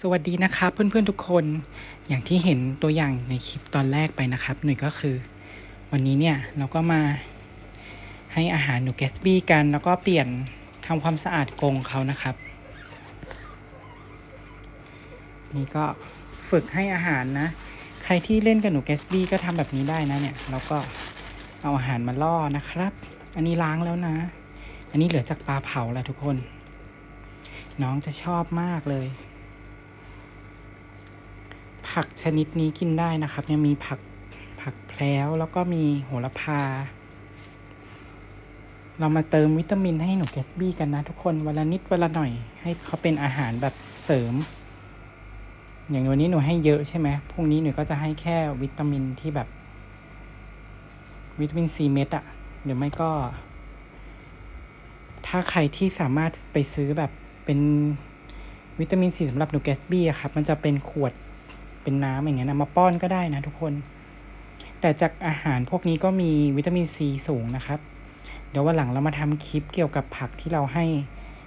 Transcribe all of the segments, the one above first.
สวัสดีนะครับเพื่อนๆทุกคนอย่างที่เห็นตัวอย่างในคลิปตอนแรกไปนะครับหน่ยก็คือ วันนี้เนี่ยเราก็มาให้อาหารหนูแกสบี้กัน แล้วก็เปลี่ยนทำความสะอาดกรงเขานะครับ นี่ก็ฝึกให้อาหารนะ ใครที่เล่นกับหนูแกสบี้ก็ทำแบบนี้ได้นะเนี่ยแล้วก็เอาอาหารมาล่อนะครับ อันนี้ล้างแล้วนะ อันนี้เหลือจากปลาเผาแหละทุกคน น้องจะชอบมากเลย ผักชนิดนี้กินได้นะครับยังมีผักผักแพล้วแล้วก็มีโหระพา เรามาเติมวิตามินให้หนูแกสบี้กันนะทุกคนวันละนิดวันละหน่อย ให้เขาเป็นอาหารแบบเสริม อย่างวันนี้หนูให้เยอะใช่ไหมพรุ่งนี้หนูก็จะให้แค่วิตามินที่แบบ วิตามินซีเม็ดอะหรือไม่ก็ ถ้าใครที่สามารถไปซื้อแบบเป็นวิตามินซีสำหรับหนูแกสบี้อะครับ มันจะเป็นขวด เป็นน้ำอย่างเงี้ยนะมาป้อนก็ได้นะทุกคน แต่จากอาหารพวกนี้ก็มีวิตามินซีสูงนะครับ เดี๋ยววันหลังเรามาทำคลิปเกี่ยวกับผักที่เราให้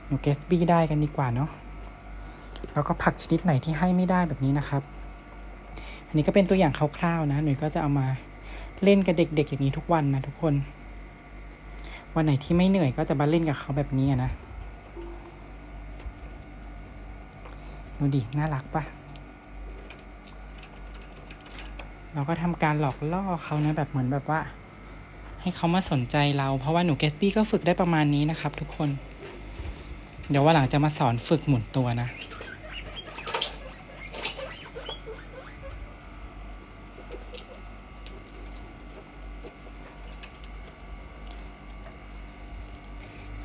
หนูแกสบี้ได้กันดีกว่าเนาะแล้วก็ผักชนิดไหนที่ให้ไม่ได้แบบนี้นะครับ อันนี้ก็เป็นตัวอย่างคร่าวๆนะ หนูก็จะเอามาเล่นกับเด็ก ๆ อย่างนี้ทุกวันนะทุกคน วันไหนที่ไม่เหนื่อยก็จะมาเล่นกับเขาแบบนี้นะดูดิ น่ารักปะ เราก็ทำการหลอกล่อเขานะแบบเหมือนแบบว่า ให้เขามาสนใจเราเพราะว่าหนูแกสปี้ก็ฝึกได้ประมาณนี้นะครับ ทุกคน เดี๋ยวว่าหลังจะมาสอนฝึกหมุนตัวนะ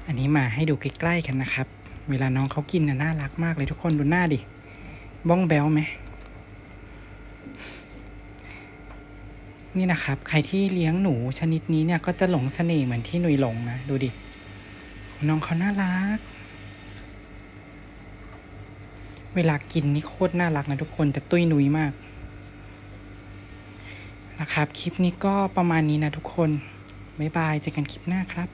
อันนี้มาให้ดูใกล้ๆกันนะครับ เวลาน้องเขากินน่ะน่ารักมากเลยทุกคนดูหน้าดิ บ้องแบลไหม นี่นะครับ ใครที่เลี้ยงหนูชนิดนี้เนี่ยก็จะหลงเสน่ห์เหมือนที่หนุยหลงนะ ดูดิ น้องเขาน่ารัก เวลากินนี่โคตรน่ารักนะทุกคนจะตุ้ยนุยมาก นะครับ คลิปนี้ก็ประมาณนี้นะทุกคน บ๊ายบายเจอกันคลิปหน้าครับ